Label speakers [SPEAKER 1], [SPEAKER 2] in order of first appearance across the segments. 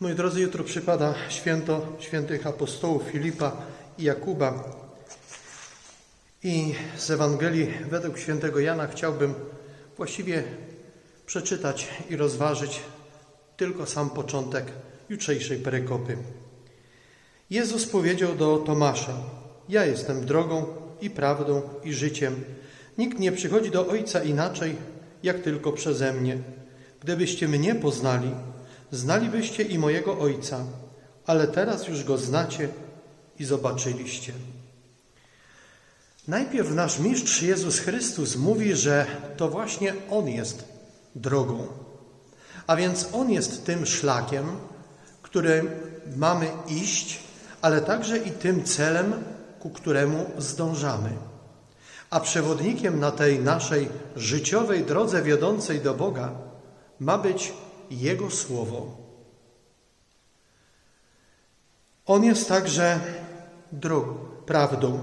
[SPEAKER 1] Moi drodzy, jutro przypada święto świętych apostołów Filipa i Jakuba. I z Ewangelii według świętego Jana chciałbym właściwie przeczytać i rozważyć tylko sam początek jutrzejszej perykopy. Jezus powiedział do Tomasza: Ja jestem drogą i prawdą i życiem. Nikt nie przychodzi do Ojca inaczej, jak tylko przeze mnie. Gdybyście mnie poznali, znalibyście i mojego Ojca, ale teraz już go znacie i zobaczyliście. Najpierw nasz mistrz Jezus Chrystus mówi, że to właśnie On jest drogą. A więc On jest tym szlakiem, którym mamy iść, ale także i tym celem, ku któremu zdążamy. A przewodnikiem na tej naszej życiowej drodze wiodącej do Boga ma być Jego Słowo. On jest także drogą, prawdą.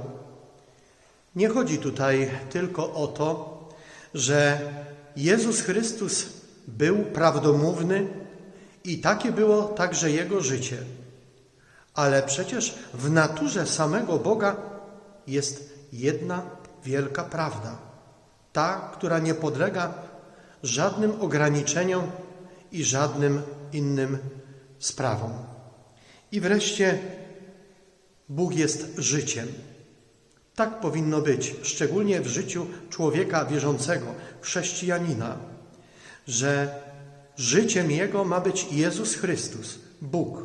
[SPEAKER 1] Nie chodzi tutaj tylko o to, że Jezus Chrystus był prawdomówny i takie było także Jego życie. Ale przecież w naturze samego Boga jest jedna wielka prawda. Ta, która nie podlega żadnym ograniczeniom i żadnym innym sprawom. I wreszcie Bóg jest życiem. Tak powinno być, szczególnie w życiu człowieka wierzącego, chrześcijanina, że życiem Jego ma być Jezus Chrystus, Bóg.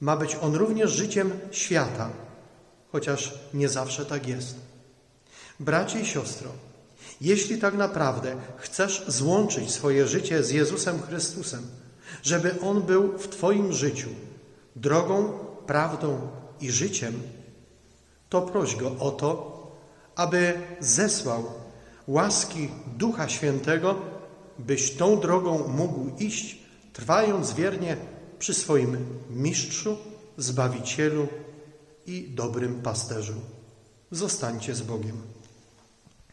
[SPEAKER 1] Ma być On również życiem świata, chociaż nie zawsze tak jest. Bracie i siostro, jeśli tak naprawdę chcesz złączyć swoje życie z Jezusem Chrystusem, żeby On był w Twoim życiu drogą, prawdą i życiem, to proś Go o to, aby zesłał łaski Ducha Świętego, byś tą drogą mógł iść, trwając wiernie przy swoim Mistrzu, Zbawicielu i dobrym pasterzu. Zostańcie z Bogiem.